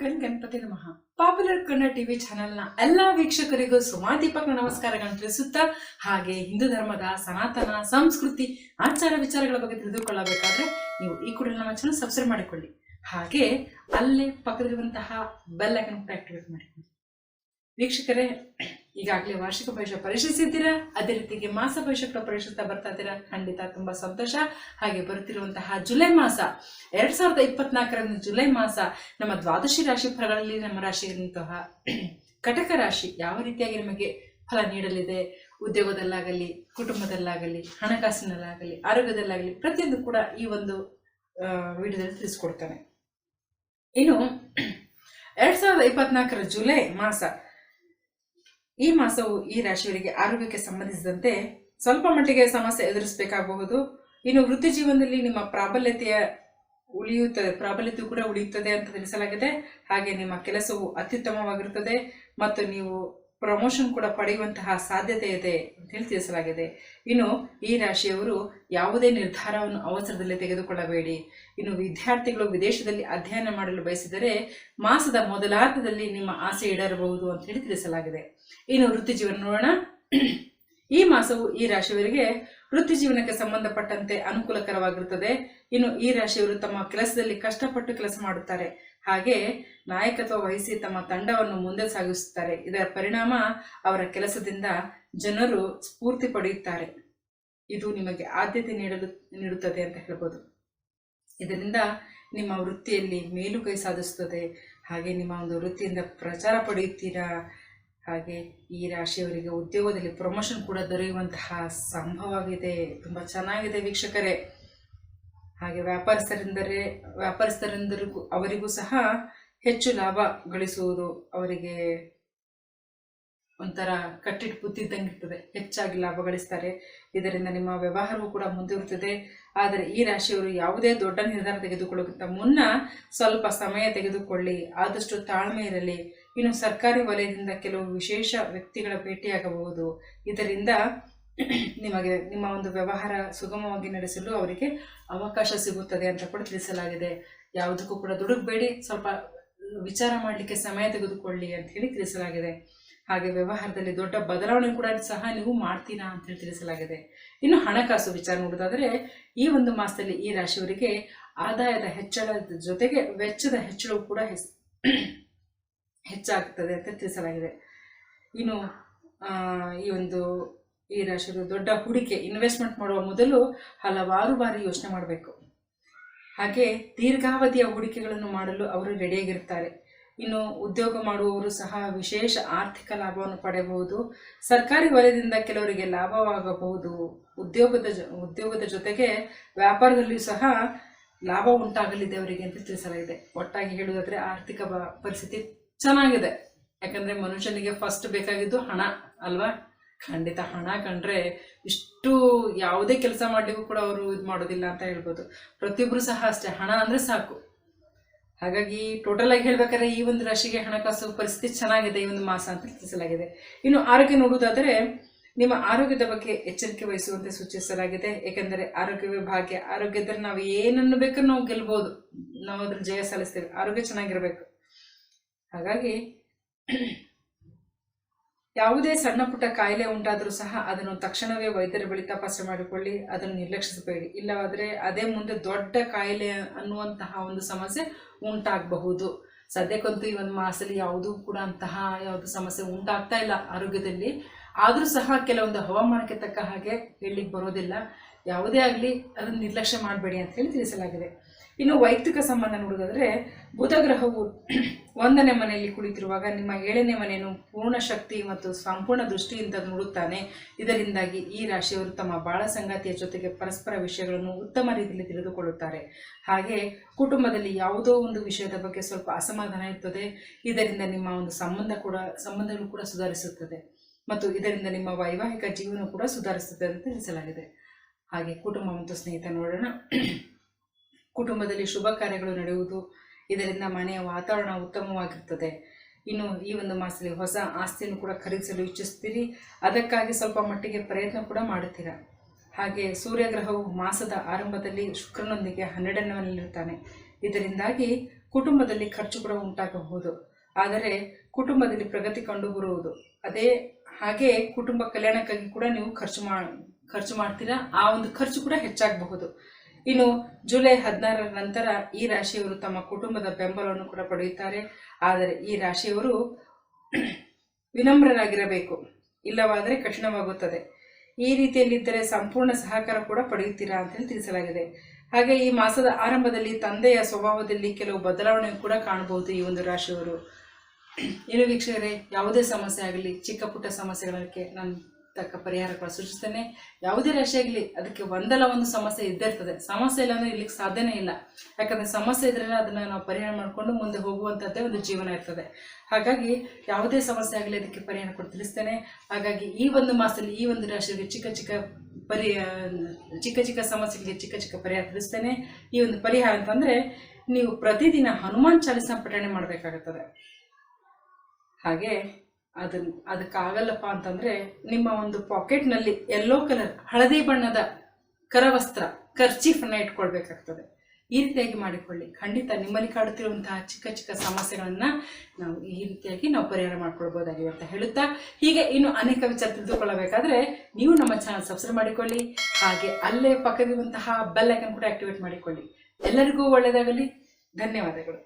ಗಣ್ ಗಣಪತಿ ನಮಃ. Popular Kannada TV ಚಾನೆಲ್ನ ಎಲ್ಲಾ ವೀಕ್ಷಕರಿಗೂ ಸುಮಾ ನಮಸ್ಕಾರಗಳನ್ನು ತಿಳಿಸುತ್ತಾ, ಹಾಗೆ ಹಿಂದೂ ಧರ್ಮದ ಸನಾತನ, ಸಂಸ್ಕೃತಿ, ಆಚಾರ ವಿಚಾರಗಳ ಬಗ್ಗೆ ತಿಳಿದುಕೊಳ್ಳಬೇಕಾದ್ರೆ ನೀವು ಈ ಕೂಡ ನಮ್ಮ ಚಾನಲ್ ಸಬ್ಸ್ಕ್ರೈಬ್ ಮಾಡಿಕೊಳ್ಳಿ. ಹಾಗೆ ಅಲ್ಲೇ ಪಕ್ಕದಲ್ಲಿರುವಂತಹ ಬೆಲ್ ಐಕನ್ ಕೂಡ ಆಕ್ಟಿವೇಟ್ ಮಾಡಿಕೊಳ್ಳಿ. ವೀಕ್ಷಕರೇ ಈಗಾಗಲೇ ವಾರ್ಷಿಕ ಪರೀಕ್ಷೆ ಪರಿಶೀಲಿಸಿದ್ದೀರಾ? ಅದೇ ರೀತಿಗೆ ಮಾಸ ಪರೀಕ್ಷೆಗಳ ಕೂಡ ಪರಿಶೀಲಿಸ್ತಾ ಬರ್ತಾ ಇದ್ದೀರಾ? ಖಂಡಿತ ತುಂಬಾ ಸಂತೋಷ. ಹಾಗೆ ಬರುತ್ತಿರುವಂತಹ ಜುಲೈ ಮಾಸ, ಎರಡ್ ಸಾವಿರದ ಇಪ್ಪತ್ನಾಲ್ಕರಂದು ಜುಲೈ ಮಾಸ, ನಮ್ಮ ದ್ವಾದಶಿ ರಾಶಿ ಫಲಗಳಲ್ಲಿ ನಮ್ಮ ರಾಶಿಯಂತಹ ಕಟಕ ರಾಶಿ ಯಾವ ರೀತಿಯಾಗಿ ನಮಗೆ ಫಲ ನೀಡಲಿದೆ? ಉದ್ಯೋಗದಲ್ಲಾಗಲಿ, ಕುಟುಂಬದಲ್ಲಾಗಲಿ, ಹಣಕಾಸಿನಲ್ಲಾಗಲಿ, ಆರೋಗ್ಯದಲ್ಲಾಗಲಿ, ಪ್ರತಿಯೊಂದು ಕೂಡ ಈ ಒಂದು ವಿಡಿಯೋದಲ್ಲಿ ತಿಳಿಸ್ಕೊಡ್ತಾನೆ. ಇನ್ನು ಎರಡ್ ಸಾವಿರದ ಇಪ್ಪತ್ನಾಲ್ಕರ ಜುಲೈ ಮಾಸ ಈ ಮಾಸವು ಈ ರಾಶಿಯವರಿಗೆ ಆರೋಗ್ಯಕ್ಕೆ ಸಂಬಂಧಿಸಿದಂತೆ ಸ್ವಲ್ಪ ಮಟ್ಟಿಗೆ ಸಮಸ್ಯೆ ಎದುರಿಸಬೇಕಾಗಬಹುದು. ಇನ್ನು ವೃತ್ತಿ ಜೀವನದಲ್ಲಿ ನಿಮ್ಮ ಪ್ರಾಬಲ್ಯತೆಯ ಉಳಿಯುತ್ತದೆ, ಪ್ರಾಬಲ್ಯತೆ ಕೂಡ ಉಳಿಯುತ್ತದೆ ಅಂತ ತಿಳಿಸಲಾಗಿದೆ. ಹಾಗೆ ನಿಮ್ಮ ಕೆಲಸವು ಅತ್ಯುತ್ತಮವಾಗಿರುತ್ತದೆ. ಮತ್ತು ನೀವು ಪ್ರಮೋಷನ್ ಕೂಡ ಪಡೆಯುವಂತಹ ಸಾಧ್ಯತೆ ಇದೆ ಅಂತ ಹೇಳಿ ತಿಳಿಸಲಾಗಿದೆ. ಇನ್ನು ಈ ರಾಶಿಯವರು ಯಾವುದೇ ನಿರ್ಧಾರವನ್ನು ಅವಸರದಲ್ಲಿ ತೆಗೆದುಕೊಳ್ಳಬೇಡಿ. ಇನ್ನು ವಿದ್ಯಾರ್ಥಿಗಳು ವಿದೇಶದಲ್ಲಿ ಅಧ್ಯಯನ ಮಾಡಲು ಬಯಸಿದರೆ ಮಾಸದ ಮೊದಲಾರ್ಧದಲ್ಲಿ ನಿಮ್ಮ ಆಸೆ ಈಡೇರಬಹುದು ಅಂತ ಹೇಳಿ ತಿಳಿಸಲಾಗಿದೆ. ಇನ್ನು ವೃತ್ತಿ ಜೀವನ ನೋಡೋಣ. ಈ ಮಾಸವು ಈ ರಾಶಿಯವರಿಗೆ ವೃತ್ತಿ ಜೀವನಕ್ಕೆ ಸಂಬಂಧಪಟ್ಟಂತೆ ಅನುಕೂಲಕರವಾಗಿರುತ್ತದೆ. ಇನ್ನು ಈ ರಾಶಿಯವರು ತಮ್ಮ ಕೆಲಸದಲ್ಲಿ ಕಷ್ಟಪಟ್ಟು ಕೆಲಸ ಮಾಡುತ್ತಾರೆ. ಹಾಗೆ ನಾಯಕತ್ವ ವಹಿಸಿ ತಮ್ಮ ತಂಡವನ್ನು ಮುಂದೆ ಸಾಗಿಸುತ್ತಾರೆ. ಇದರ ಪರಿಣಾಮ ಅವರ ಕೆಲಸದಿಂದ ಜನರು ಸ್ಫೂರ್ತಿ ಪಡೆಯುತ್ತಾರೆ. ಇದು ನಿಮಗೆ ಆದ್ಯತೆ ನೀಡಲು, ನೀಡುತ್ತದೆ ಅಂತ ಹೇಳ್ಬೋದು. ಇದರಿಂದ ನಿಮ್ಮ ವೃತ್ತಿಯಲ್ಲಿ ಮೇಲುಗೈ ಸಾಧಿಸುತ್ತದೆ. ಹಾಗೆ ನಿಮ್ಮ ಒಂದು ವೃತ್ತಿಯಿಂದ ಪ್ರಚಾರ ಪಡೆಯುತ್ತೀರಾ? ಹಾಗೆ ಈ ರಾಶಿಯವರಿಗೆ ಉದ್ಯೋಗದಲ್ಲಿ ಪ್ರಮೋಷನ್ ಕೂಡ ದೊರೆಯುವಂತಹ ಸಂಭವವಿದೆ ತುಂಬ ಚೆನ್ನಾಗಿದೆ ವೀಕ್ಷಕರೇ. ಹಾಗೆ ವ್ಯಾಪಾರಸ್ಥರೆಂದರೆ, ವ್ಯಾಪಾರಸ್ಥರೆಂದರಿಗೂ, ಅವರಿಗೂ ಸಹ ಹೆಚ್ಚು ಲಾಭ ಗಳಿಸುವುದು ಅವರಿಗೆ ಒಂಥರ ಕಟ್ಟಿಟ್ಟು ಬುದ್ಧಿದ್ದಂಗಿರ್ತದೆ ಹೆಚ್ಚಾಗಿ ಲಾಭ ಗಳಿಸ್ತಾರೆ. ಇದರಿಂದ ನಿಮ್ಮ ವ್ಯವಹಾರವೂ ಕೂಡ ಮುಂದುವರಿತದೆ ಆದರೆ ಈ ರಾಶಿಯವರು ಯಾವುದೇ ದೊಡ್ಡ ನಿರ್ಧಾರ ತೆಗೆದುಕೊಳ್ಳೋಕ್ಕಿಂತ ಮುನ್ನ ಸ್ವಲ್ಪ ಸಮಯ ತೆಗೆದುಕೊಳ್ಳಿ. ಆದಷ್ಟು ತಾಳ್ಮೆ ಇರಲಿ. ಇನ್ನು ಸರ್ಕಾರಿ ವಲಯದಿಂದ ಕೆಲವು ವಿಶೇಷ ವ್ಯಕ್ತಿಗಳ ಭೇಟಿಯಾಗಬಹುದು. ಇದರಿಂದ ನಿಮಗೆ ನಿಮ್ಮ ಒಂದು ವ್ಯವಹಾರ ಸುಗಮವಾಗಿ ನಡೆಸಲು ಅವರಿಗೆ ಅವಕಾಶ ಸಿಗುತ್ತದೆ ಅಂತ ಕೂಡ ತಿಳಿಸಲಾಗಿದೆ. ಯಾವುದಕ್ಕೂ ಕೂಡ ದುಡುಕಬೇಡಿ, ಸ್ವಲ್ಪ ವಿಚಾರ ಮಾಡಲಿಕ್ಕೆ ಸಮಯ ತೆಗೆದುಕೊಳ್ಳಿ ಅಂತ ಹೇಳಿ ತಿಳಿಸಲಾಗಿದೆ. ಹಾಗೆ ವ್ಯವಹಾರದಲ್ಲಿ ದೊಡ್ಡ ಬದಲಾವಣೆ ಕೂಡ ಸಹ ನೀವು ಮಾಡ್ತೀರಾ ಅಂತ ಹೇಳಿ ತಿಳಿಸಲಾಗಿದೆ. ಇನ್ನು ಹಣಕಾಸು ವಿಚಾರ ನೋಡೋದಾದರೆ ಈ ಒಂದು ಮಾಸದಲ್ಲಿ ಈ ರಾಶಿಯವರಿಗೆ ಆದಾಯದ ಹೆಚ್ಚಳದ ಜೊತೆಗೆ ವೆಚ್ಚದ ಹೆಚ್ಚಳವು ಕೂಡ ಹೆಚ್ಚಾಗ್ತದೆ ಅಂತ ತಿಳಿಸಲಾಗಿದೆ. ಇನ್ನು ಈ ಒಂದು ಈ ರಾಶಿಯವರು ದೊಡ್ಡ ಹೂಡಿಕೆ ಇನ್ವೆಸ್ಟ್ಮೆಂಟ್ ಮಾಡುವ ಮೊದಲು ಹಲವಾರು ಬಾರಿ ಯೋಚನೆ ಮಾಡಬೇಕು. ಹಾಗೆ ದೀರ್ಘಾವಧಿಯ ಹೂಡಿಕೆಗಳನ್ನು ಮಾಡಲು ಅವರು ರೆಡಿಯಾಗಿರ್ತಾರೆ ಇನ್ನು ಉದ್ಯೋಗ ಮಾಡುವವರು ಸಹ ವಿಶೇಷ ಆರ್ಥಿಕ ಲಾಭವನ್ನು ಪಡೆಯಬಹುದು, ಸರ್ಕಾರಿ ವಲಯದಿಂದ ಕೆಲವರಿಗೆ ಲಾಭವಾಗಬಹುದು, ಉದ್ಯೋಗದ ಉದ್ಯೋಗದ ಜೊತೆಗೆ ವ್ಯಾಪಾರದಲ್ಲಿಯೂ ಸಹ ಲಾಭ ಉಂಟಾಗಲಿದೆ ಅವರಿಗೆ ಅಂತ ತಿಳಿಸಲಾಗಿದೆ. ಒಟ್ಟಾಗಿ ಹೇಳುವುದಾದರೆ ಆರ್ಥಿಕ ಪರಿಸ್ಥಿತಿ ಚೆನ್ನಾಗಿದೆ. ಯಾಕಂದ್ರೆ ಮನುಷ್ಯನಿಗೆ ಫಸ್ಟ್ ಬೇಕಾಗಿದ್ದು ಹಣ, ಅಲ್ವಾ? ಖಂಡಿತ ಹಣ ಕಂಡ್ರೆ ಇಷ್ಟು ಯಾವುದೇ ಕೆಲಸ ಮಾಡಲಿಕ್ಕೂ ಕೂಡ ಅವರು ಇದು ಮಾಡೋದಿಲ್ಲ ಅಂತ ಹೇಳ್ಬೋದು. ಪ್ರತಿಯೊಬ್ಬರು ಸಹ ಅಷ್ಟೇ, ಹಣ ಅಂದರೆ ಸಾಕು. ಹಾಗಾಗಿ ಟೋಟಲ್ ಆಗಿ ಹೇಳ್ಬೇಕಾದ್ರೆ ಈ ಒಂದು ರಾಶಿಗೆ ಹಣಕಾಸು ಪರಿಸ್ಥಿತಿ ಚೆನ್ನಾಗಿದೆ, ಈ ಒಂದು ಮಾಸ ಅಂತ ತಿಳಿಸಲಾಗಿದೆ. ಇನ್ನು ಆರೋಗ್ಯ ನೋಡುವುದಾದರೆ ನಿಮ್ಮ ಆರೋಗ್ಯದ ಬಗ್ಗೆ ಎಚ್ಚರಿಕೆ ವಹಿಸುವಂತೆ ಸೂಚಿಸಲಾಗಿದೆ. ಏಕೆಂದರೆ ಆರೋಗ್ಯವೇ ಭಾಗ್ಯ. ಆರೋಗ್ಯದಲ್ಲಿ ನಾವು ಏನನ್ನು ಬೇಕು ನಾವು ಗೆಲ್ಬೋದು. ನಾವು ಅದ್ರ ಜಯ ಸಲ್ಲಿಸ್ತೇವೆ ಆರೋಗ್ಯ ಚೆನ್ನಾಗಿರಬೇಕು. ಹಾಗಾಗಿ ಯಾವುದೇ ಸಣ್ಣ ಪುಟ್ಟ ಕಾಯಿಲೆ ಉಂಟಾದರೂ ಸಹ ಅದನ್ನು ತಕ್ಷಣವೇ ವೈದ್ಯರ ಬಳಿ ತಪಾಸಣೆ ಮಾಡಿಕೊಳ್ಳಿ, ಅದನ್ನು ನಿರ್ಲಕ್ಷಿಸಬೇಡಿ. ಇಲ್ಲವಾದರೆ ಅದೇ ಮುಂದೆ ದೊಡ್ಡ ಕಾಯಿಲೆ ಅನ್ನುವಂತಹ ಒಂದು ಸಮಸ್ಯೆ ಉಂಟಾಗಬಹುದು. ಸದ್ಯಕ್ಕಂತೂ ಈ ಒಂದು ಮಾಸದಲ್ಲಿ ಯಾವುದೂ ಕೂಡ ಅಂತಹ ಯಾವುದು ಸಮಸ್ಯೆ ಉಂಟಾಗ್ತಾ ಇಲ್ಲ ಆರೋಗ್ಯದಲ್ಲಿ. ಆದರೂ ಸಹ ಕೆಲವೊಂದು ಹವಾಮಾನಕ್ಕೆ ತಕ್ಕ ಹಾಗೆ ಹೇಳಲಿಕ್ಕೆ ಬರೋದಿಲ್ಲ. ಯಾವುದೇ ಆಗಲಿ ಅದನ್ನು ನಿರ್ಲಕ್ಷ್ಯ ಮಾಡಬೇಡಿ ಅಂತ ಹೇಳಿ ತಿಳಿಸಲಾಗಿದೆ. ಇನ್ನು ವೈಯಕ್ತಿಕ ಸಂಬಂಧ ನೋಡೋದಾದ್ರೆ ಬುಧ ಗ್ರಹವು ಒಂದನೇ ಮನೆಯಲ್ಲಿ ಕುಳಿತಿರುವಾಗ ನಿಮ್ಮ ಏಳನೇ ಮನೆಯನ್ನು ಪೂರ್ಣ ಶಕ್ತಿ ಮತ್ತು ಸಂಪೂರ್ಣ ದೃಷ್ಟಿಯಿಂದ ನೋಡುತ್ತಾನೆ. ಇದರಿಂದಾಗಿ ಈ ರಾಶಿಯವರು ತಮ್ಮ ಬಾಳ ಸಂಗಾತಿಯ ಜೊತೆಗೆ ಪರಸ್ಪರ ವಿಷಯಗಳನ್ನು ಉತ್ತಮ ರೀತಿಯಲ್ಲಿ ತಿಳಿದುಕೊಳ್ಳುತ್ತಾರೆ. ಹಾಗೆ ಕುಟುಂಬದಲ್ಲಿ ಯಾವುದೋ ಒಂದು ವಿಷಯದ ಬಗ್ಗೆ ಸ್ವಲ್ಪ ಅಸಮಾಧಾನ ಇರ್ತದೆ. ಇದರಿಂದ ನಿಮ್ಮ ಒಂದು ಸಂಬಂಧ ಕೂಡ ಸಂಬಂಧಗಳು ಕೂಡ ಸುಧಾರಿಸುತ್ತದೆ. ಮತ್ತು ಇದರಿಂದ ನಿಮ್ಮ ವೈವಾಹಿಕ ಜೀವನ ಕೂಡ ಸುಧಾರಿಸುತ್ತದೆ ಅಂತ ತಿಳಿಸಲಾಗಿದೆ. ಹಾಗೆ ಕುಟುಂಬ ಮತ್ತು ಸ್ನೇಹಿತ ನೋಡೋಣ. ಕುಟುಂಬದಲ್ಲಿ ಶುಭ ಕಾರ್ಯಗಳು ನಡೆಯುವುದು ಇದರಿಂದ ಮನೆಯ ವಾತಾವರಣ ಉತ್ತಮವಾಗಿರ್ತದೆ. ಇನ್ನು ಈ ಒಂದು ಮಾಸದಲ್ಲಿ ಹೊಸ ಆಸ್ತಿಯನ್ನು ಕೂಡ ಖರೀದಿಸಲು ಇಚ್ಛಿಸ್ತೀರಿ. ಅದಕ್ಕಾಗಿ ಸ್ವಲ್ಪ ಮಟ್ಟಿಗೆ ಪ್ರಯತ್ನ ಕೂಡ ಮಾಡುತ್ತೀರಾ? ಹಾಗೆ ಸೂರ್ಯಗ್ರಹವು ಮಾಸದ ಆರಂಭದಲ್ಲಿ ಶುಕ್ರನೊಂದಿಗೆ ಹನ್ನೆರಡನೇ ಇದರಿಂದಾಗಿ ಕುಟುಂಬದಲ್ಲಿ ಖರ್ಚು ಕೂಡ ಉಂಟಾಗಬಹುದು. ಆದರೆ ಕುಟುಂಬದಲ್ಲಿ ಪ್ರಗತಿ ಕಂಡು ಬರುವುದು. ಅದೇ ಹಾಗೆ ಕುಟುಂಬ ಕಲ್ಯಾಣಕ್ಕಾಗಿ ಕೂಡ ನೀವು ಖರ್ಚು ಮಾ, ಖರ್ಚು ಮಾಡ್ತೀರಾ? ಆ ಒಂದು ಖರ್ಚು ಕೂಡ ಹೆಚ್ಚಾಗಬಹುದು. ಇನ್ನು ಜುಲೈ ಹದಿನಾರರ ನಂತರ ಈ ರಾಶಿಯವರು ತಮ್ಮ ಕುಟುಂಬದ ಬೆಂಬಲವನ್ನು ಕೂಡ ಪಡೆಯುತ್ತಾರೆ. ಆದರೆ ಈ ರಾಶಿಯವರು ವಿನಮ್ರರಾಗಿರಬೇಕು, ಇಲ್ಲವಾದರೆ ಕಠಿಣವಾಗುತ್ತದೆ. ಈ ರೀತಿಯಲ್ಲಿದ್ದರೆ ಸಂಪೂರ್ಣ ಸಹಕಾರ ಕೂಡ ಪಡೆಯುತ್ತೀರಾ ಅಂತೇಳಿ ತಿಳಿಸಲಾಗಿದೆ. ಹಾಗೆ ಈ ಮಾಸದ ಆರಂಭದಲ್ಲಿ ತಂದೆಯ ಸ್ವಭಾವದಲ್ಲಿ ಕೆಲವು ಬದಲಾವಣೆ ಕೂಡ ಕಾಣಬಹುದು ಈ ಒಂದು ರಾಶಿಯವರು. ಏನು ವೀಕ್ಷಕರೇ, ಯಾವುದೇ ಸಮಸ್ಯೆ ಆಗಲಿ, ಚಿಕ್ಕ ಪುಟ್ಟ ಸಮಸ್ಯೆಗಳಿಗೆ ನಾನು ತಕ್ಕ ಪರಿಹಾರಗಳು ಸೂಚಿಸ್ತೇನೆ ಯಾವುದೇ ರಾಶಿ ಆಗಲಿ ಅದಕ್ಕೆ ಒಂದಲ್ಲ ಒಂದು ಸಮಸ್ಯೆ ಇದ್ದೇ ಇರ್ತದೆ. ಸಮಸ್ಯೆ ಇಲ್ಲ ಅಂದ್ರೆ ಇಲ್ಲಿಗೆ ಸಾಧ್ಯನೇ ಇಲ್ಲ. ಯಾಕಂದ್ರೆ ಸಮಸ್ಯೆ ಇದ್ರೆ ಅದನ್ನ ನಾವು ಪರಿಹಾರ ಮಾಡಿಕೊಂಡು ಮುಂದೆ ಹೋಗುವಂಥದ್ದೇ ಒಂದು ಜೀವನ ಇರ್ತದೆ. ಹಾಗಾಗಿ ಯಾವುದೇ ಸಮಸ್ಯೆ ಆಗಲಿ ಅದಕ್ಕೆ ಪರಿಹಾರ ಕೊಟ್ಟು ತಿಳಿಸ್ತೇನೆ. ಹಾಗಾಗಿ ಈ ಒಂದು ಮಾಸದಲ್ಲಿ ಈ ಒಂದು ರಾಶಿಗೆ ಚಿಕ್ಕ ಚಿಕ್ಕ ಪರಿ, ಚಿಕ್ಕ ಚಿಕ್ಕ ಸಮಸ್ಯೆಗಳಿಗೆ ಚಿಕ್ಕ ಚಿಕ್ಕ ಪರಿಹಾರ ತಿಳಿಸ್ತೇನೆ. ಈ ಒಂದು ಪರಿಹಾರ ಅಂತಂದ್ರೆ ನೀವು ಪ್ರತಿದಿನ ಹನುಮಾನ್ ಚಾಲಿಸ ಪಠಣೆ ಮಾಡಬೇಕಾಗುತ್ತದೆ. ಹಾಗೆ ಅದನ್ನ ಅದಕ್ಕಾಗಲ್ಲಪ್ಪ ಅಂತಂದ್ರೆ ನಿಮ್ಮ ಒಂದು ಪಾಕೆಟ್ನಲ್ಲಿ ಎಲ್ಲೋ ಕಲರ್ ಹಳದಿ ಬಣ್ಣದ ಕರವಸ್ತ್ರ ಕರ್ಚೀಫನ್ನು ಇಟ್ಕೊಳ್ಬೇಕಾಗ್ತದೆ. ಈ ರೀತಿಯಾಗಿ ಮಾಡಿಕೊಳ್ಳಿ. ಖಂಡಿತ ನಿಮ್ಮಲ್ಲಿ ಕಾಡುತ್ತಿರುವಂತಹ ಚಿಕ್ಕ ಚಿಕ್ಕ ಸಮಸ್ಯೆಗಳನ್ನು ನಾವು ಈ ರೀತಿಯಾಗಿ ನಾವು ಪರಿಹಾರ ಮಾಡ್ಕೊಳ್ಬೋದಾಗಿದೆ ಅಂತ ಹೇಳುತ್ತಾ, ಹೀಗೆ ಇನ್ನು ಅನೇಕ ವಿಚಾರ ತಿಳಿದುಕೊಳ್ಳಬೇಕಾದ್ರೆ ನೀವು ನಮ್ಮ ಚಾನಲ್ ಸಬ್ಸ್ಕ್ರೈಬ್ ಮಾಡಿಕೊಳ್ಳಿ, ಹಾಗೆ ಅಲ್ಲೇ ಪಕ್ಕದಿರುವಂತಹ ಬೆಲ್ ಐಕನ್ ಕೂಡ ಆಕ್ಟಿವೇಟ್ ಮಾಡಿಕೊಳ್ಳಿ. ಎಲ್ಲರಿಗೂ ಒಳ್ಳೆಯದಾಗಲಿ. ಧನ್ಯವಾದಗಳು.